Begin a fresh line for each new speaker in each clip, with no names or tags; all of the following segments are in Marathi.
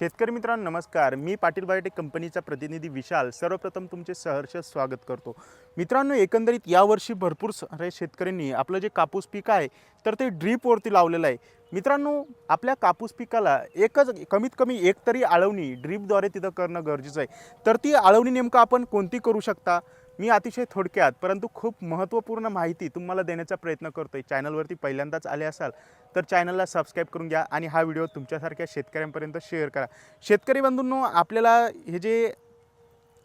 शेतकरी मित्रांनो नमस्कार. मी पाटील बायोटेक कंपनीचा प्रतिनिधी विशाल. सर्वप्रथम तुमचे सहर्ष स्वागत करतो. मित्रांनो एकंदरीत यावर्षी भरपूर सारे शेतकऱ्यांनी आपलं जे कापूस पीक आहे तर ते ड्रीपवरती लावलेलं आहे. मित्रांनो आपल्या कापूस पिकाला एकच कमीत कमी एक तरी आळवणी ड्रीपद्वारे तिथं करणं गरजेचं आहे. तर ती आळवणी नेमकं आपण कोणती करू शकता? मी अतिशय थोडक्यात परंतु खूप महत्त्वपूर्ण माहिती तुम्हाला देण्याचा प्रयत्न करतो आहे चॅनलवरती पहिल्यांदाच आले असाल तर चॅनलला सबस्क्राईब करून घ्या आणि हा व्हिडिओ तुमच्यासारख्या शेतकऱ्यांपर्यंत शेअर करा. शेतकरी बंधूंनो आपल्याला हे जे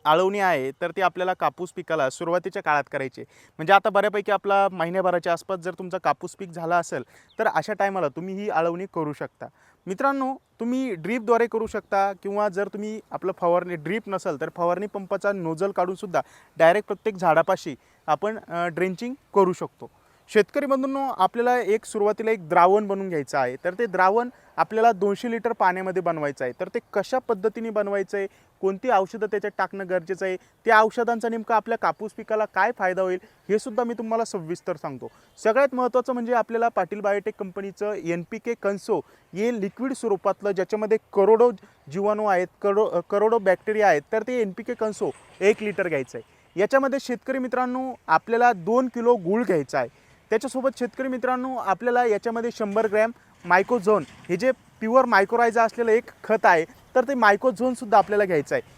आळवणी आहे तर ती आपल्याला कापूस पिकाला सुरुवातीच्या काळात करायची म्हणजे आता बऱ्यापैकी आपला महिन्याभराच्या आसपास जर तुमचा कापूस पीक झाला असेल तर अशा टायमाला तुम्ही ही आळवणी करू शकता. मित्रांनो तुम्ही ड्रीपद्वारे करू शकता किंवा जर तुम्ही आपलं फवारणी ड्रीप नसेल तर फवारणी पंपाचा नोजल काढूनसुद्धा डायरेक्ट प्रत्येक झाडापाशी आपण ड्रेंचिंग करू शकतो. शेतकरी बंधूंनो आपल्याला एक सुरुवातीला एक द्रावण बनवून घ्यायचं आहे. तर ते द्रावण आपल्याला दोनशे लिटर पाण्यामध्ये बनवायचं आहे. तर ते कशा पद्धतीने बनवायचं आहे? कोणती औषधं त्याच्यात टाकणं गरजेचं आहे? त्या औषधांचा नेमका आपल्या कापूस पिकाला काय फायदा होईल? हे सुद्धा मी तुम्हाला सविस्तर सांगतो. सगळ्यात महत्त्वाचं म्हणजे आपल्याला पाटील बायोटेक कंपनीचं एन पी के कन्सो हे लिक्विड स्वरूपातलं ज्याच्यामध्ये करोडो जीवाणू आहेत करो करोडो बॅक्टेरिया आहेत तर ते एन पी के कन्सो एक लिटर घ्यायचं आहे. याच्यामध्ये शेतकरी मित्रांनो आपल्याला दोन किलो गूळ घ्यायचा आहे. त्याच्यासोबत शेतकरी मित्रांनो आपल्याला याच्यामध्ये शंभर ग्रॅम मायकोझोन हे जे प्युअर मायक्रोरायझा असलेलं एक खत आहे तर ते मायकोझोनसुद्धा आपल्याला घ्यायचं आहे.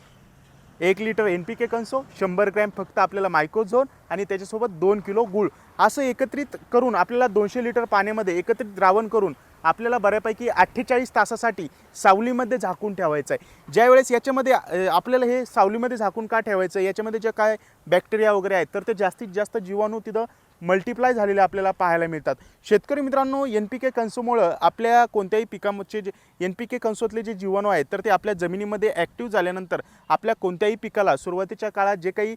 एक लिटर एन पी के कन्सो शंभर ग्रॅम फक्त आपल्याला मायकोझोन आणि त्याच्यासोबत दोन किलो गूळ. असं एकत्रित करून आपल्याला दोनशे लिटर पाण्यामध्ये एकत्रित द्रावण करून आपल्याला बऱ्यापैकी अठ्ठेचाळीस तासासाठी सावलीमध्ये झाकून ठेवायचं आहे. ज्यावेळेस याच्यामध्ये आपल्याला हे सावलीमध्ये झाकून का ठेवायचं आहे? याच्यामध्ये जे काय बॅक्टेरिया वगैरे आहेत तर ते जास्तीत जास्त जीवाणू तिथं मल्टिप्लाय झालेले आपल्याला पाहायला मिळतात. शेतकरी मित्रांनो एन पी के कन्सोमुळं आपल्या कोणत्याही पिकाचे जे एन पी के कंसोतले जे जीवाणू आहेत तर ते आपल्या जमिनीमध्ये ॲक्टिव्ह झाल्यानंतर आपल्या कोणत्याही पिकाला सुरुवातीच्या काळात जे काही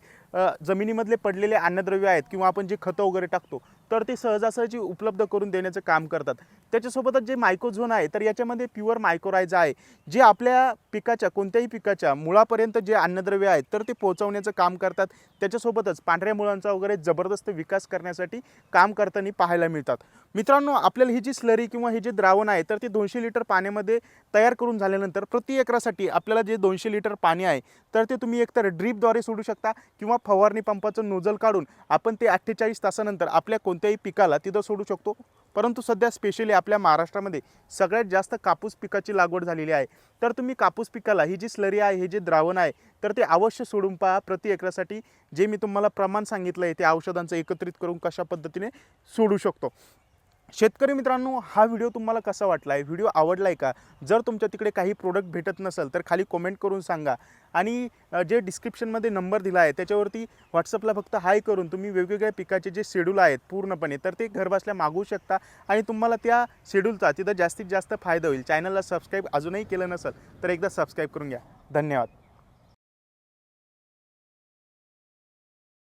जमिनीमधले पडलेले अन्नद्रव्य आहेत किंवा आपण जे खतं वगैरे टाकतो तर ते सहजासहजी उपलब्ध करून देण्याचं काम करतात. त्याच्यासोबतच जे मायकोझोन आहे तर याच्यामध्ये प्युअर मायकोरायझा आहे. जे आपल्या पिकाच्या कोणत्याही पिकाच्या मुळापर्यंत जे अन्नद्रव्य आहेत तर ते पोहोचवण्याचं काम करतात. त्याच्यासोबतच पांढऱ्या मुळांचा वगैरे जबरदस्त विकास करण्यासाठी काम करताना पाहायला मिळतात. मित्रांनो आपल्याला ही जी स्लरी किंवा हे जे द्रावण आहे तर ते दोनशे लिटर पाण्यामध्ये तयार करून झाल्यानंतर प्रति एकरासाठी आपल्याला जे दोनशे लिटर पाणी आहे तर ते तुम्ही एकतर ड्रीपद्वारे सोडू शकता किंवा फवारणी पंपाचं नोजल काढून आपण ते अठ्ठेचाळीस तासानंतर आपल्या कोणत्याही पिकाला तिथं सोडू शकतो. परंतु सध्या स्पेशली आपल्या महाराष्ट्रामध्ये सगळ्यात जास्त कापूस पिकाची लागवड झालेली आहे. तर तुम्ही कापूस पिकाला ही जी स्लरी आहे हे जे द्रावण आहे तर ते अवश्य सोडून पहा प्रति एकरासाठी. जे मी तुम्हाला प्रमाण सांगितलं आहे ते औषधांचं एकत्रित करून कशा पद्धतीने सोडू शकतो. शेतकरी मित्रांनो हा व्हिडिओ तुम्हाला कसा वाटला आहे? व्हिडिओ आवडला आहे का? जर तुमच्या तिकडे काही प्रोडक्ट भेटत नसेल तर खाली कमेंट करून सांगा. आणि जे डिस्क्रिप्शनमध्ये नंबर दिला आहे त्याच्यावरती व्हॉट्सअपला फक्त हाय करून तुम्ही वेगवेगळ्या पिकाचे जे शेड्यूल आहेत पूर्णपणे तर ते घरबसल्या मागवू शकता आणि तुम्हाला त्या शेड्यूलचा तिथं जास्तीत जास्त फायदा होईल. चॅनलला सबस्क्राईब अजूनही केलं नसेल तर एकदा सबस्क्राईब करून घ्या. धन्यवाद.